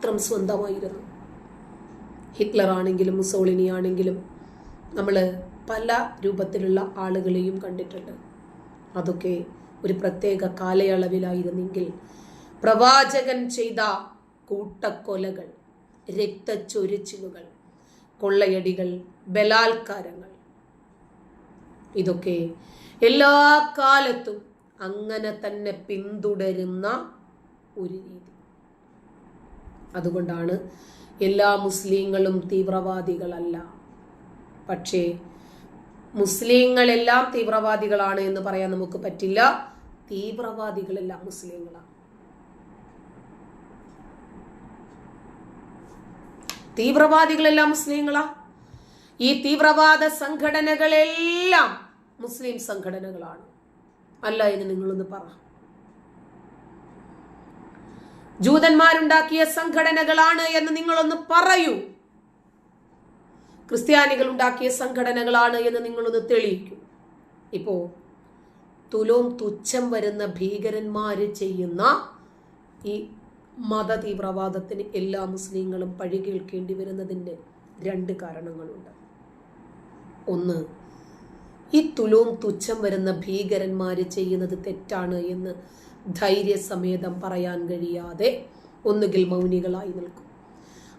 മാത്രം സ്വന്തമായിരുന്നു. ഹിറ്റ്ലർ ആണെങ്കിലും മുസോളിനി ആണെങ്കിലും നമ്മൾ പല രൂപത്തിലുള്ള ആളുകളെയും കണ്ടിട്ടുണ്ട്. അതൊക്കെ ഒരു പ്രത്യേക കാലയളവിലായിരുന്നെങ്കിൽ പ്രവാചകൻ ചെയ്ത കൂട്ടക്കൊലകൾ രക്തച്ചൊരിച്ചിലുകൾ കൊള്ളയടികൾ ബലാത്കാരങ്ങൾ ഇതൊക്കെ എല്ലാ കാലത്തും അങ്ങനെ തന്നെ പിന്തുടരുന്ന ഒരു രീതി അതുകൊണ്ടാണ് എല്ലാ മുസ്ലിങ്ങളും തീവ്രവാദികളല്ല. പക്ഷേ മുസ്ലിങ്ങളെല്ലാം തീവ്രവാദികളാണ് എന്ന് പറയാൻ നമുക്ക് പറ്റില്ല. തീവ്രവാദികളെല്ലാം മുസ്ലിങ്ങളാണ്. തീവ്രവാദികളെല്ലാം മുസ്ലിങ്ങളാ. ഈ തീവ്രവാദ സംഘടനകളെല്ലാം മുസ്ലിം സംഘടനകളാണ്. അല്ല എന്ന് നിങ്ങളൊന്ന് പറ. ജൂതന്മാരുണ്ടാക്കിയ സംഘടനകളാണ് എന്ന് നിങ്ങളൊന്ന് പറയൂ. ക്രിസ്ത്യാനികൾ ഉണ്ടാക്കിയ സംഘടനകളാണ് എന്ന് നിങ്ങളൊന്ന് തെളിയിക്കൂ. ഇപ്പോ തുലോം തുച്ഛം വരുന്ന ഭീകരന്മാര് ചെയ്യുന്ന ഈ മത തീവ്രവാദത്തിന് എല്ലാ മുസ്ലിങ്ങളും പഴി കേൾക്കേണ്ടി വരുന്നതിന്റെ രണ്ട് കാരണങ്ങളുണ്ട്. ഒന്ന് ഈ തുലോം തുച്ഛം വരുന്ന ഭീകരന്മാര് ചെയ്യുന്നത് തെറ്റാണ് എന്ന് ധൈര്യസമേതം പറയാൻ കഴിയാതെ ഒന്നുകിൽ മൗനികളായി നിൽക്കും.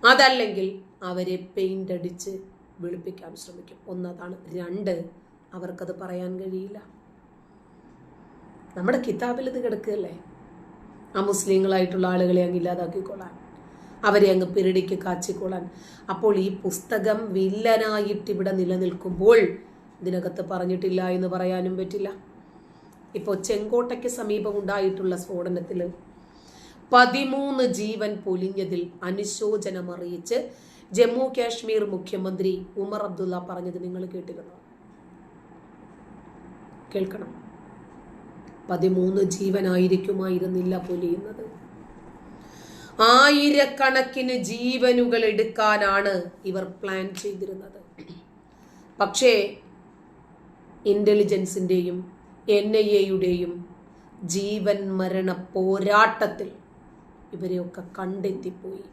അതല്ലെങ്കിൽ അവരെ പെയിന്റ് അടിച്ച് വെളുപ്പിക്കാൻ ശ്രമിക്കും. ഒന്നതാണ്. രണ്ട് അവർക്കത് പറയാൻ കഴിയില്ല. നമ്മുടെ കിതാബിൽ ഇത് കിടക്കുകയല്ലേ? ആ മുസ്ലിങ്ങളായിട്ടുള്ള ആളുകളെ അങ്ങ് ഇല്ലാതാക്കിക്കൊള്ളാൻ അവരെ അങ്ങ് പിരടിക്ക് കാച്ചിക്കൊള്ളാൻ. അപ്പോൾ ഈ പുസ്തകം വില്ലനായിട്ട് ഇവിടെ നിലനിൽക്കുമ്പോൾ ഇതിനകത്ത് പറഞ്ഞിട്ടില്ല എന്ന് പറയാനും പറ്റില്ല. ഇപ്പോൾ ചെങ്കോട്ടയ്ക്ക് സമീപം ഉണ്ടായിട്ടുള്ള സ്ഫോടനത്തിൽ പതിമൂന്ന് ജീവൻ പൊലിഞ്ഞതിൽ അനുശോചനം അറിയിച്ച് ജമ്മു കാശ്മീർ മുഖ്യമന്ത്രി ഉമർ അബ്ദുള്ള പറഞ്ഞത് നിങ്ങൾ കേട്ടിരുന്നു? കേൾക്കണം. പതിമൂന്ന് ജീവനായിരിക്കുമായിരുന്നില്ല പൊലിയുന്നത്. ആയിരക്കണക്കിന് ജീവനുകൾ എടുക്കാനാണ് ഇവർ പ്ലാൻ ചെയ്തിരുന്നത്. പക്ഷേ ഇന്റലിജൻസിന്റെയും എൻ ഐ എയുടെയും ജീവൻ മരണ പോരാട്ടത്തിൽ ഇവരെയൊക്കെ കണ്ടെത്തിപ്പോയി.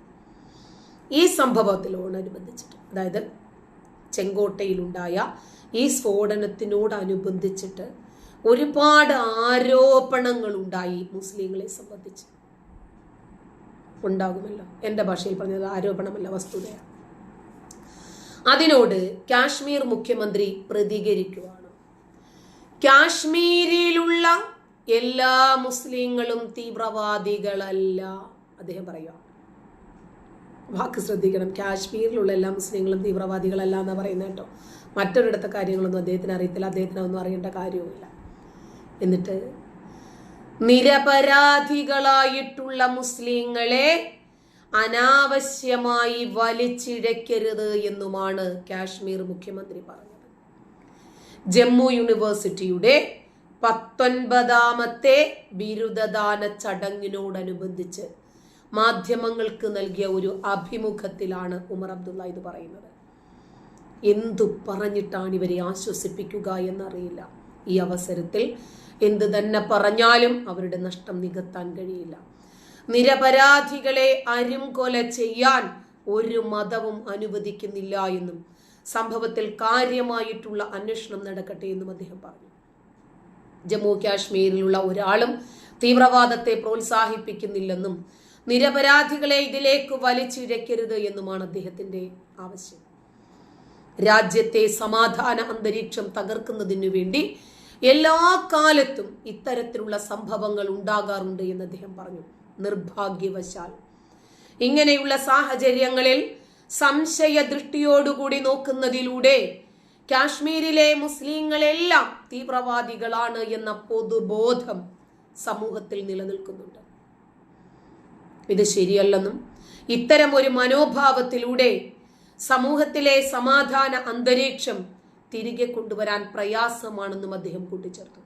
ഈ സംഭവത്തിനോടനുബന്ധിച്ചിട്ട് അതായത് ചെങ്കോട്ടയിലുണ്ടായ ഈ സ്ഫോടനത്തിനോടനുബന്ധിച്ചിട്ട് ഒരുപാട് ആരോപണങ്ങൾ ഉണ്ടായി മുസ്ലിങ്ങളെ സംബന്ധിച്ച്. ഉണ്ടാകുമല്ലോ. എന്റെ ഭാഷയിൽ പറഞ്ഞത്? ആരോപണമല്ല വസ്തുതയാണ്. അതിനോട് കാശ്മീർ മുഖ്യമന്ത്രി പ്രതികരിക്കുവാണ് കാശ്മീരിലുള്ള എല്ലാ മുസ്ലിങ്ങളും തീവ്രവാദികളല്ല. അദ്ദേഹം പറയുക വാക്ക് ശ്രദ്ധിക്കണം. കാശ്മീരിലുള്ള എല്ലാ മുസ്ലിങ്ങളും തീവ്രവാദികളല്ല എന്ന് പറയുന്നത് കേട്ടോ. മറ്റൊരിടത്തെ കാര്യങ്ങളൊന്നും അദ്ദേഹത്തിന് അറിയത്തില്ല. അദ്ദേഹത്തിന് ഒന്നും അറിയേണ്ട കാര്യവുമില്ല. എന്നിട്ട് നിരപരാധികളായിട്ടുള്ള മുസ്ലിങ്ങളെ അനാവശ്യമായി വലിച്ചിഴക്കരുത് എന്നുമാണ് കാശ്മീർ മുഖ്യമന്ത്രി പറഞ്ഞത്. ജമ്മു യൂണിവേഴ്സിറ്റിയുടെ പത്തൊൻപതാമത്തെ ബിരുദദാന ചടങ്ങിനോടനുബന്ധിച്ച് മാധ്യമങ്ങൾക്ക് നൽകിയ ഒരു അഭിമുഖത്തിലാണ് ഉമർ അബ്ദുള്ള ഇത് പറയുന്നത്. എന്തു പറഞ്ഞിട്ടാണ് ഇവരെ ആശ്വസിപ്പിക്കുക എന്നറിയില്ല. ഈ അവസരത്തിൽ എന്ത് തന്നെ പറഞ്ഞാലും അവരുടെ നഷ്ടം നികത്താൻ കഴിയില്ല. നിരപരാധികളെ അരും കൊല ചെയ്യാൻ ഒരു മതവും അനുവദിക്കുന്നില്ല എന്നും സംഭവത്തിൽ കാര്യമായിട്ടുള്ള അന്വേഷണം നടക്കട്ടെ എന്നും അദ്ദേഹം പറഞ്ഞു. ജമ്മു കാശ്മീരിലുള്ള ഒരാളും തീവ്രവാദത്തെ പ്രോത്സാഹിപ്പിക്കുന്നില്ലെന്നും നിരപരാധികളെ ഇതിലേക്ക് വലിച്ചിഴക്കരുത് എന്നുമാണ് അദ്ദേഹത്തിന്റെ ആവശ്യം. രാജ്യത്തെ സമാധാന അന്തരീക്ഷം തകർക്കുന്നതിനു വേണ്ടി എല്ലാ കാലത്തും ഇത്തരത്തിലുള്ള സംഭവങ്ങൾ ഉണ്ടാകാറുണ്ട് എന്ന് അദ്ദേഹം പറഞ്ഞു. നിർഭാഗ്യവശാൽ. ഇങ്ങനെയുള്ള സാഹചര്യങ്ങളിൽ സംശയ ദൃഷ്ടിയോടുകൂടി നോക്കുന്നതിലൂടെ കാശ്മീരിലെ മുസ്ലിങ്ങളെല്ലാം തീവ്രവാദികളാണ് എന്ന പൊതുബോധം സമൂഹത്തിൽ നിലനിൽക്കുന്നുണ്ട്. ഇത് ശരിയല്ലെന്നും ഇത്തരം ഒരു മനോഭാവത്തിലൂടെ സമൂഹത്തിലെ സമാധാന അന്തരീക്ഷം തിരികെ കൊണ്ടുവരാൻ പ്രയാസമാണെന്നും അദ്ദേഹം കൂട്ടിച്ചേർത്തു.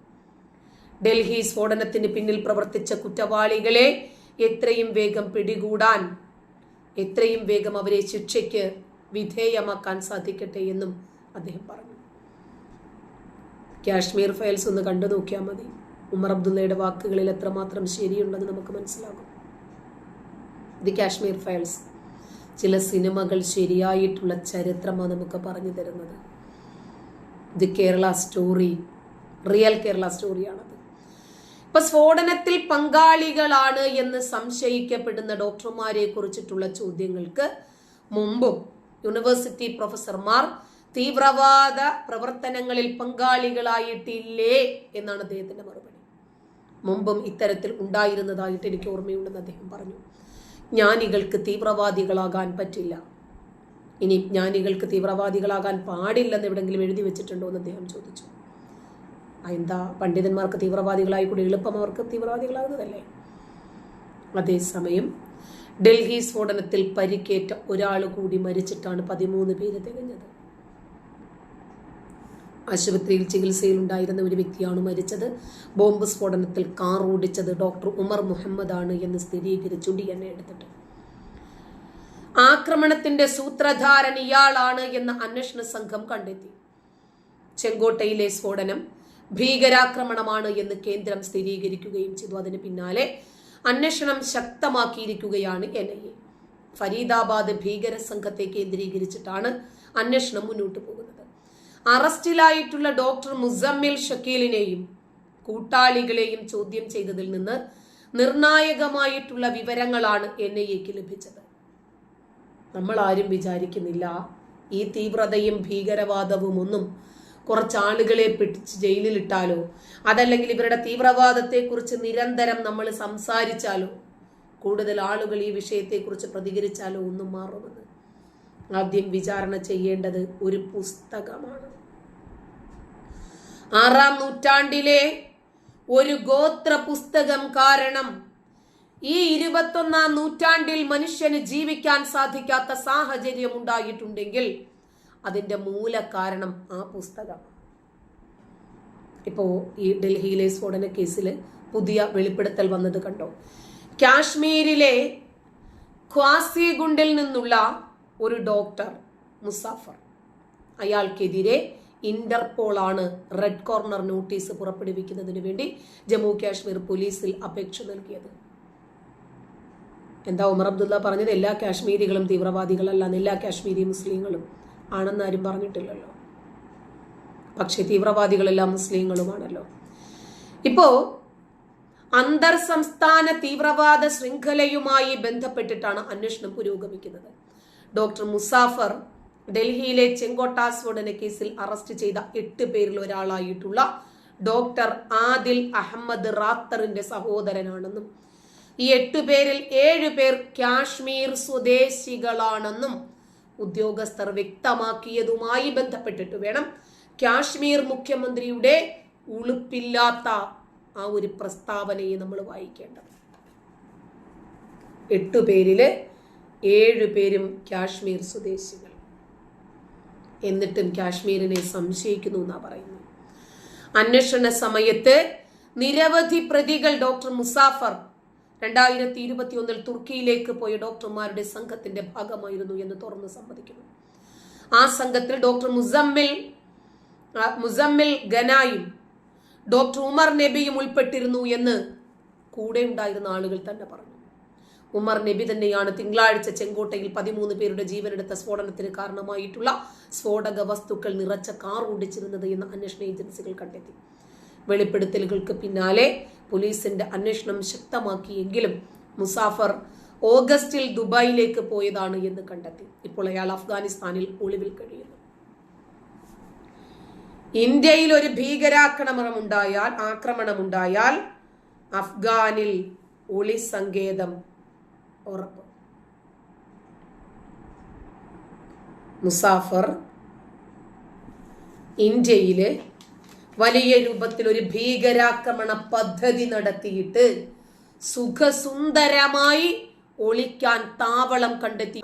ഡൽഹി സ്ഫോടനത്തിന് പിന്നിൽ പ്രവർത്തിച്ച കുറ്റവാളികളെ എത്രയും വേഗം പിടികൂടാൻ എത്രയും വേഗം അവരെ ശിക്ഷയ്ക്ക് വിധേയമാക്കാൻ സാധിക്കട്ടെ എന്നും അദ്ദേഹം പറഞ്ഞു. കാശ്മീർ ഫയൽസ് ഒന്ന് കണ്ടു നോക്കിയാൽ മതി. ഉമർ അബ്ദുള്ളയുടെ വാക്കുകളിൽ എത്രമാത്രം ശരിയുണ്ടെന്ന് നമുക്ക് മനസ്സിലാകും. The Kashmir files. ചില സിനിമകൾ ശരിയായിട്ടുള്ള ചരിത്രമാണ് നമുക്ക് പറഞ്ഞു തരുന്നത്. The Kerala story real Kerala സ്റ്റോറിയാണത് ഇപ്പൊ സ്ഫോടനത്തിൽ പങ്കാളികളാണ് എന്ന് സംശയിക്കപ്പെടുന്ന ഡോക്ടർമാരെ കുറിച്ചിട്ടുള്ള ചോദ്യങ്ങൾക്ക് മുമ്പും യൂണിവേഴ്സിറ്റി പ്രൊഫസർമാർ തീവ്രവാദ പ്രവർത്തനങ്ങളിൽ പങ്കാളികളായിട്ടില്ലേ എന്നാണ് അദ്ദേഹത്തിന്റെ മറുപടി. മുമ്പും ഇത്തരത്തിൽ ഉണ്ടായിരുന്നതായിട്ട് എനിക്ക് ഓർമ്മയുണ്ടെന്ന് അദ്ദേഹം പറഞ്ഞു. ജ്ഞാനികൾക്ക് തീവ്രവാദികളാകാൻ പറ്റില്ല. ഇനി ജ്ഞാനികൾക്ക് തീവ്രവാദികളാകാൻ പാടില്ലെന്ന് എവിടെങ്കിലും എഴുതി വെച്ചിട്ടുണ്ടോ എന്ന് അദ്ദേഹം ചോദിച്ചു. എന്താ പണ്ഡിതന്മാർക്ക് തീവ്രവാദികളായി കൂടി എളുപ്പം അവർക്ക് തീവ്രവാദികളാകുന്നതല്ലേ? അതേസമയം ഡൽഹി സ്ഫോടനത്തിൽ പരിക്കേറ്റ ഒരാൾ കൂടി മരിച്ചിട്ടാണ് പതിമൂന്ന് പേര് തികഞ്ഞത്. ആശുപത്രിയിൽ ചികിത്സയിലുണ്ടായിരുന്ന ഒരു വ്യക്തിയാണ് മരിച്ചത്. ബോംബ് സ്ഫോടനത്തിൽ കാർ ഓടിച്ചത് ഡോക്ടർ ഉമർ മുഹമ്മദ് ആണ് എന്ന് സ്ഥിരീകരിച്ചു ഡി എൻ എടുത്തിട്ട്. ആക്രമണത്തിന്റെ സൂത്രധാരൻ ഇയാളാണ് എന്ന് അന്വേഷണ സംഘം കണ്ടെത്തി. ചെങ്കോട്ടയിലെ സ്ഫോടനം ഭീകരാക്രമണമാണ് എന്ന് കേന്ദ്രം സ്ഥിരീകരിക്കുകയും ചെയ്തു. അതിന് പിന്നാലെ അന്വേഷണം ശക്തമാക്കിയിരിക്കുകയാണ് എൻ ഐ എ ഫരീദാബാദ് ഭീകര സംഘത്തെ കേന്ദ്രീകരിച്ചിട്ടാണ് അന്വേഷണം മുന്നോട്ട് പോകുന്നത്. അറസ്റ്റിലായിട്ടുള്ള ഡോക്ടർ മുസമ്മിൽ ഷക്കീലിനെയും കൂട്ടാളികളെയും ചോദ്യം ചെയ്തതിൽ നിന്ന് നിർണായകമായിട്ടുള്ള വിവരങ്ങളാണ് എൻ ഐ എക്ക് ലഭിച്ചത്. നമ്മൾ ആരും വിചാരിക്കുന്നില്ല ഈ തീവ്രതയും ഭീകരവാദവും ഒന്നും കുറച്ചാളുകളെ പിടിച്ച് ജയിലിലിട്ടാലോ? അതല്ലെങ്കിൽ ഇവരുടെ തീവ്രവാദത്തെക്കുറിച്ച് നിരന്തരം നമ്മൾ സംസാരിച്ചാലോ? കൂടുതൽ ആളുകൾ ഈ വിഷയത്തെക്കുറിച്ച് പ്രതികരിച്ചാലോ ഒന്നും മാറുമെന്ന്? ആദ്യം വിചാരണ ചെയ്യേണ്ടത് ഒരു പുസ്തകമാണ്. ആറാം നൂറ്റാണ്ടിലെ ഒരു ഗോത്ര പുസ്തകം കാരണം ഈ ഇരുപത്തൊന്നാം നൂറ്റാണ്ടിൽ മനുഷ്യന് ജീവിക്കാൻ സാധിക്കാത്ത സാഹചര്യം ഉണ്ടായിട്ടുണ്ടെങ്കിൽ അതിന്റെ മൂലകാരണം ആ പുസ്തകം. ഇപ്പോ ഈ ഡൽഹിയിലെ സ്ഫോടന കേസിൽ പുതിയ വെളിപ്പെടുത്തൽ വന്നത് കണ്ടോ? കാശ്മീരിലെ ഖ്വാസിഗുണ്ടിൽ നിന്നുള്ള ഒരു ഡോക്ടർ മുസാഫർ. അയാൾക്കെതിരെ ഇന്റർപോൾ ആണ് റെഡ് കോർണർ നോട്ടീസ് പുറപ്പെടുവിക്കുന്നതിന് വേണ്ടി ജമ്മു കാശ്മീർ പോലീസിൽ അപേക്ഷ നൽകിയത്. എന്താ ഉമർ അബ്ദുള്ള പറഞ്ഞത്? എല്ലാ കാശ്മീരികളും തീവ്രവാദികളല്ല എല്ലാ കാശ്മീരി മുസ്ലിങ്ങളും. ആണെന്ന് ആരും പറഞ്ഞിട്ടില്ലല്ലോ. പക്ഷേ തീവ്രവാദികളെല്ലാം മുസ്ലിങ്ങളുമാണല്ലോ. ഇപ്പോ അന്തർ സംസ്ഥാന തീവ്രവാദ ശൃംഖലയുമായി ബന്ധപ്പെട്ടിട്ടാണ് അന്വേഷണം പുരോഗമിക്കുന്നത്. ഡോക്ടർ മുസാഫർ ഡൽഹിയിലെ ചെങ്കോട്ട സ്ഫോടന കേസിൽ അറസ്റ്റ് ചെയ്ത എട്ട് പേരിൽ ഒരാളായിട്ടുള്ള ഡോക്ടർ ആദിൽ അഹമ്മദ് റാത്തറിന്റെ സഹോദരനാണെന്നും ഈ എട്ടു പേരിൽ ഏഴു പേർ കാശ്മീർ സ്വദേശികളാണെന്നും ഉദ്യോഗസ്ഥർ വ്യക്തമാക്കിയതുമായി ബന്ധപ്പെട്ടിട്ട് വേണം. കാശ്മീർ മുഖ്യമന്ത്രിയുടെ ഉളുപ്പില്ലാത്ത ആ ഒരു പ്രസ്താവനയെ നമ്മൾ വായിക്കേണ്ടത്. എട്ടു പേരിൽ ഏഴു പേരും കാശ്മീർ സ്വദേശികൾ. എന്നിട്ടും കാശ്മീരിനെ സംശയിക്കുന്നു എന്നാ പറയുന്നത്. അന്വേഷണ സമയത്ത് നിരവധി പ്രതികൾ ഡോക്ടർ മുസാഫർ രണ്ടായിരത്തി ഇരുപത്തിയൊന്നിൽ തുർക്കിയിലേക്ക് പോയ ഡോക്ടർമാരുടെ സംഘത്തിന്റെ ഭാഗമായിരുന്നു എന്ന് തുറന്ന് സമ്മതിക്കുന്നു. ആ സംഘത്തിൽ ഡോക്ടർ മുസമ്മിൽ മുസമ്മിൽ ഗനായും ഡോക്ടർ ഉമർ നബിയും ഉൾപ്പെട്ടിരുന്നു എന്ന് കൂടെ ഉണ്ടായിരുന്ന ആളുകൾ തന്നെ പറഞ്ഞു. ഉമർ നബി തന്നെയാണ് തിങ്കളാഴ്ച ചെങ്കോട്ടയിൽ പതിമൂന്ന് പേരുടെ ജീവനെടുത്ത സ്ഫോടനത്തിന് കാരണമായിട്ടുള്ള സ്ഫോടക വസ്തുക്കൾ നിറച്ച കാർ ഓടിച്ചിരുന്നത് എന്ന് അന്വേഷണ ഏജൻസികൾ കണ്ടെത്തി. വെളിപ്പെടുത്തലുകൾക്ക് പിന്നാലെ പോലീസിന്റെ അന്വേഷണം ശക്തമാക്കിയെങ്കിലും മുസാഫർ ഓഗസ്റ്റിൽ ദുബായിലേക്ക് പോയതാണ് എന്ന് കണ്ടെത്തി. ഇപ്പോൾ അയാൾ അഫ്ഗാനിസ്ഥാനിൽ ഒളിവിൽ കഴിയുന്നു. ഇന്ത്യയിൽ ഒരു ഭീകരാക്രമണം ഉണ്ടായാൽ ആക്രമണമുണ്ടായാൽ അഫ്ഗാനിൽ ഒളി സങ്കേതം ഉറപ്പ്. മുസാഫർ ഇന്ത്യയിൽ വലിയ രൂപത്തിൽ ഒരു ഭീകരാക്രമണ പദ്ധതി നടത്തിയിട്ട് സുഖസുന്ദരമായി ഒളിക്കാൻ താവളം കണ്ടെത്തി